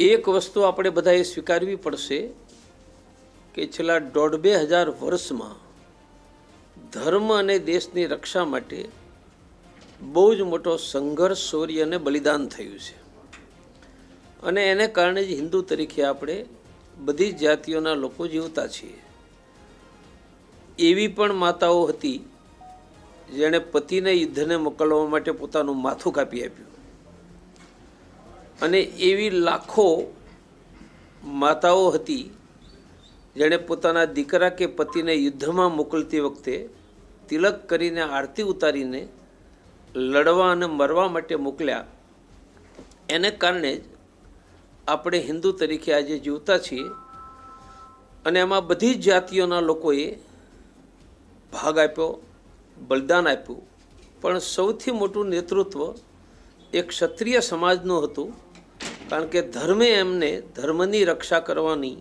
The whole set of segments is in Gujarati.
એક વસ્તુ આપણે બધાએ સ્વીકારવી પડશે કે છેલ્લા દોઢ બે હજાર વર્ષમાં ધર્મ અને દેશની રક્ષા માટે બહુ જ મોટો સંઘર્ષ, શૌર્ય અને બલિદાન થયું છે. અને એને કારણે જ હિન્દુ તરીકે આપણે બધી જ જાતિઓના લોકો જીવતા છીએ. એવી પણ માતાઓ હતી જેણે પતિને યુદ્ધને મોકલવા માટે પોતાનું માથું કાપી આપ્યું. અને એવી લાખો માતાઓ હતી જેણે પોતાના દીકરા કે પતિને યુદ્ધમાં મોકલતી વખતે તિલક કરીને આરતી ઉતારીને લડવા અને મરવા માટે મોકલ્યા. એને કારણે જ આપણે હિન્દુ તરીકે આજે જીવતા છીએ અને એમાં બધી જ જાતિઓના લોકોએ ભાગ આપ્યો, બલિદાન આપ્યું. પણ સૌથી મોટું નેતૃત્વ એક ક્ષત્રિય સમાજનું હતું, કારણ કે ધર્મે એમને ધર્મની રક્ષા કરવાની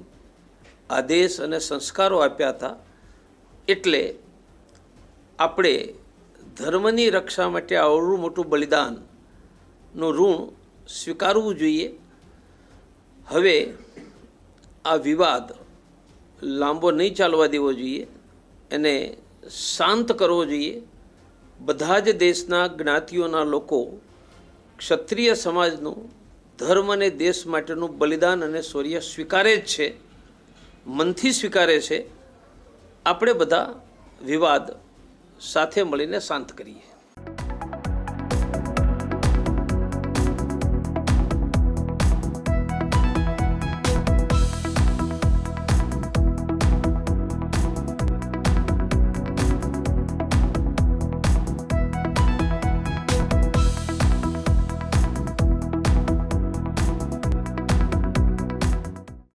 આદેશ અને સંસ્કારો આપ્યા હતા. એટલે આપણે ધર્મની રક્ષા માટે આવડું મોટું બલિદાનનું ઋણ સ્વીકારવું જોઈએ. હવે આ વિવાદ લાંબો નહીં ચાલવા દેવો જોઈએ, એને શાંત કરવો જોઈએ. બધા જ દેશના જ્ઞાતિઓના લોકો ક્ષત્રિય સમાજનું ધર્મ અને દેશ માટેનું બલિદાન અને શૌર્ય સ્વીકારે જ છે, મનથી સ્વીકારે છે, આપણે બધા વિવાદ સાથે મળીને શાંત કરીએ.